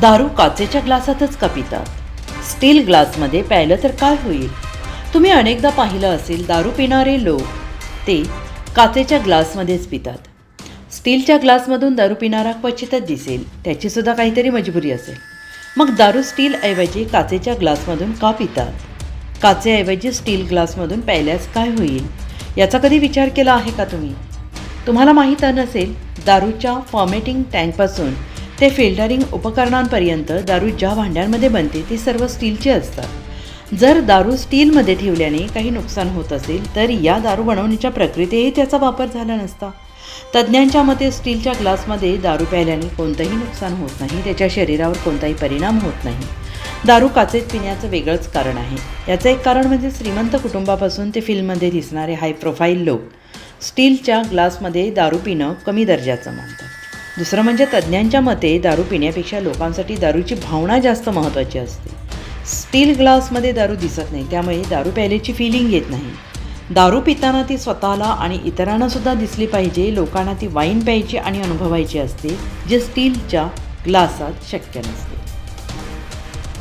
दारू काचेच्या ग्लासातच का पितात स्टील ग्लासमध्ये प्यायलं तर काय होईल? तुम्ही अनेकदा पाहिलं असेल दारू पिणारे लोक. ते काचेच्या ग्लासमध्येच पितात. स्टीलच्या ग्लासमधून दारू पिणारा क्वचितच दिसेल. त्याचीसुद्धा काहीतरी मजबुरी असेल. मग दारू स्टीलऐवजी काचेच्या ग्लासमधून का पितात? काचेऐवजी स्टील ग्लासमधून प्यायल्यास काय होईल? याचा कधी विचार केला आहे का तुम्ही? तुम्हाला माहीत नसेल दारूच्या फॉर्मेटिंग टँकपासून ते फिल्टरिंग उपकरणांपर्यंत दारू ज्या भांड्यांमध्ये बनते ती सर्व स्टीलची असतात. जर दारू स्टीलमध्ये ठेवल्याने काही नुकसान होत असेल तर या दारू बनवण्याच्या प्रक्रियेतही त्याचा वापर झाला नसता. तज्ज्ञांच्या मते स्टीलच्या ग्लासमध्ये दारू प्यायल्याने कोणतंही नुकसान होत नाही त्याच्या शरीरावर कोणताही परिणाम होत नाही. दारू काचेत पिण्याचं वेगळंच कारण आहे. याचं एक कारण म्हणजे श्रीमंत कुटुंबापासून ते फिल्ममध्ये दिसणारे हाय प्रोफाईल लोक. स्टीलच्या ग्लासमध्ये दारू पिणं कमी दर्जाचं मानतात. दुसरं म्हणजे तज्ज्ञांच्या मते दारू पिण्यापेक्षा लोकांसाठी दारूची भावना जास्त महत्त्वाची असते. स्टील ग्लासमध्ये दारू दिसत नाही त्यामुळे दारू प्यायल्याची फिलिंग येत नाही. दारू पिताना ती स्वतःला आणि इतरांनासुद्धा दिसली पाहिजे लोकांना ती वाईन प्यायची आणि अनुभवायची असते जे स्टीलच्या ग्लासात शक्य नसते.